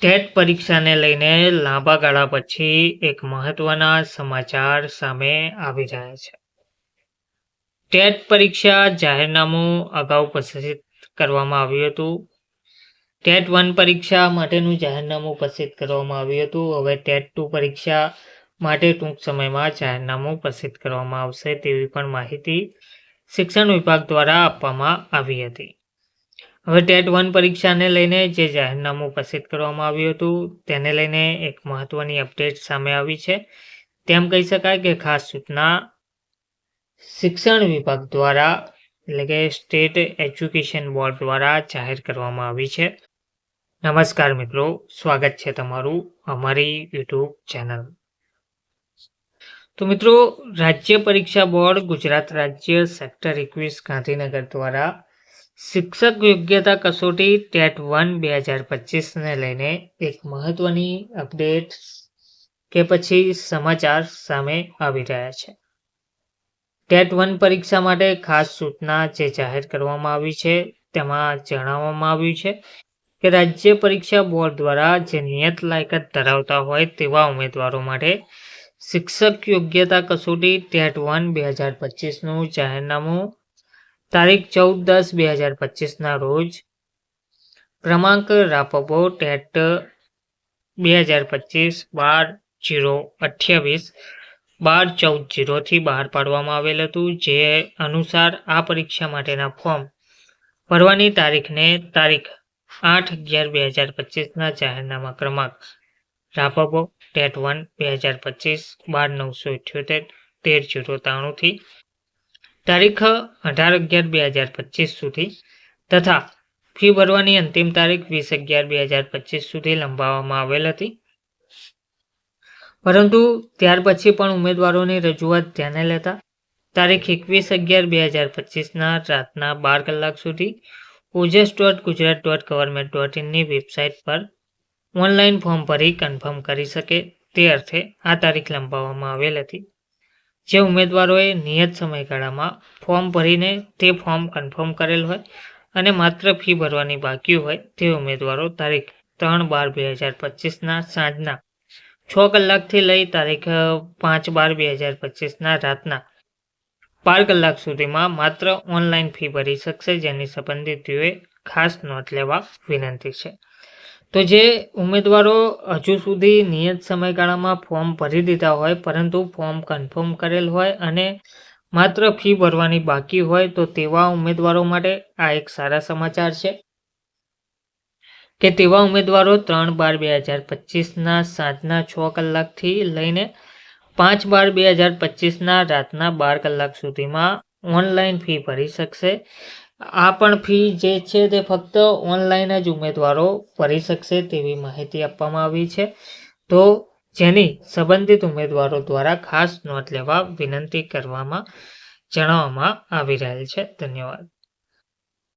TET પરીક્ષાને લઈને લાંબા ગાળા પછી એક મહત્વના સમાચાર સામે આવી રહ્યા છે. ટેટ પરીક્ષા જાહેરનામું અગાઉ પ્રસિદ્ધ કરવામાં આવ્યું હતું. ટેટ વન પરીક્ષા માટેનું જાહેરનામું પ્રસિદ્ધ કરવામાં આવ્યું હતું. હવે ટેટ ટુ પરીક્ષા માટે ટૂંક સમયમાં જાહેરનામું પ્રસિદ્ધ કરવામાં આવશે તેવી પણ માહિતી શિક્ષણ વિભાગ દ્વારા આપવામાં આવી હતી. હવે ટેટ વન પરીક્ષાને લઈને જે જાહેરનામું પ્રસિદ્ધ કરવામાં આવ્યું હતું, તેને લઈને એક મહત્વની અપડેટ સામે આવી છે. તેમ કહી શકાય કે ખાસ સૂચના શિક્ષણ વિભાગ દ્વારા, એટલે કે સ્ટેટ એજ્યુકેશન બોર્ડ દ્વારા જાહેર કરવામાં આવી છે. નમસ્કાર મિત્રો, સ્વાગત છે તમારું અમારી યુટ્યુબ ચેનલ. તો મિત્રો, રાજ્ય પરીક્ષા બોર્ડ ગુજરાત રાજ્ય સેક્ટર એકવીસ ગાંધીનગર દ્વારા શિક્ષક યોગ્યતા કસોટી ટેટ વન બે હજાર પચીસને લઈને એક મહત્વની અપડેટ કે પછી સમાચાર સામે આવી રહ્યા છે. ટેટ વન પરીક્ષા માટે ખાસ સૂચના જે જાહેર કરવામાં આવી છે તેમાં જણાવવામાં આવ્યું છે કે રાજ્ય પરીક્ષા બોર્ડ દ્વારા જે નિયત લાયકાત ધરાવતા હોય તેવા ઉમેદવારો માટે શિક્ષક યોગ્યતા કસોટી ટેટ વન બે હજાર પચીસનું જાહેરનામું તારીખ ચૌદ દસ બે હજાર પચીસના રોજ ક્રમાંક રાપબો ટેટ બે હજાર પચીસ બાર જીરો અઠ્યાવીસ બાર ચૌદ જીરોથી બહાર પાડવામાં આવેલ હતું, જે અનુસાર આ પરીક્ષા માટેના ફોર્મ ભરવાની તારીખને તારીખ આઠ અગિયાર બે હજાર પચીસના જાહેરનામા ક્રમાંક રાપબો ટેટ વન બે હજાર પચીસ બાર નવસો ઇઠ્યોતેર તેર જીરો ત્રાણુંથી તારીખ અઢાર અગિયાર બે હજાર પચીસ સુધી તથા ફી ભરવાની અંતિમ તારીખ વીસ અગિયાર બે હજાર પચીસ સુધી લંબાવવામાં આવેલ હતી. પરંતુ ત્યાર પછી પણ ઉમેદવારોની રજૂઆત ધ્યાને લેતા તારીખ એકવીસ અગિયાર બે હજાર પચીસના રાતના બાર કલાક સુધી Ojas dot Gujarat dot government dot ઇનની website પર ઓનલાઈન ફોર્મ ભરી કન્ફર્મ કરી શકે તે અર્થે આ તારીખ લંબાવવામાં આવેલ હતી. જે ઉમેદવારોએ નિયત સમયગાળામાં ફોર્મ ભરીને તે ફોર્મ કન્ફર્મ કરેલ હોય અને માત્ર ફી ભરવાની બાકી હોય તે ઉમેદવારો તારીખ ત્રણ બાર બે હજાર પચીસના સાંજના છ કલાકથી લઈ તારીખ પાંચ બાર બે હજાર પચીસના રાતના બાર કલાક સુધીમાં માત્ર ઓનલાઈન ફી ભરી શકશે, જેની સંબંધિતોએ ખાસ નોંધ લેવા વિનંતી છે. તો જે ઉમેદવારો હજુ સુધી નિયત સમયગાળામાં ફોર્મ ભરી દીધા હોય, પરંતુ ફોર્મ કન્ફર્મ કરેલ હોય અને માત્ર ફી ભરવાની બાકી હોય, તો તેવા ઉમેદવારો માટે આ એક સારા સમાચાર છે. કે તેવા ઉમેદવારો ત્રણ બાર બે હજાર પચીસના સાંજના છ કલાકથી લઈને પાંચ બાર બે હજાર પચીસના રાતના બાર કલાક સુધીમાં ઓનલાઈન ફી ભરી શકશે. આ પણ ફી જે છે તે ફક્ત ઓનલાઈન જ ઉમેદવારો ભરી શકશે તેવી માહિતી આપવામાં આવી છે. તો જેની સંબંધિત ઉમેદવારો દ્વારા ખાસ નોંધ લેવા વિનંતી કરવામાં જણાવવામાં આવી રહેલ છે. ધન્યવાદ.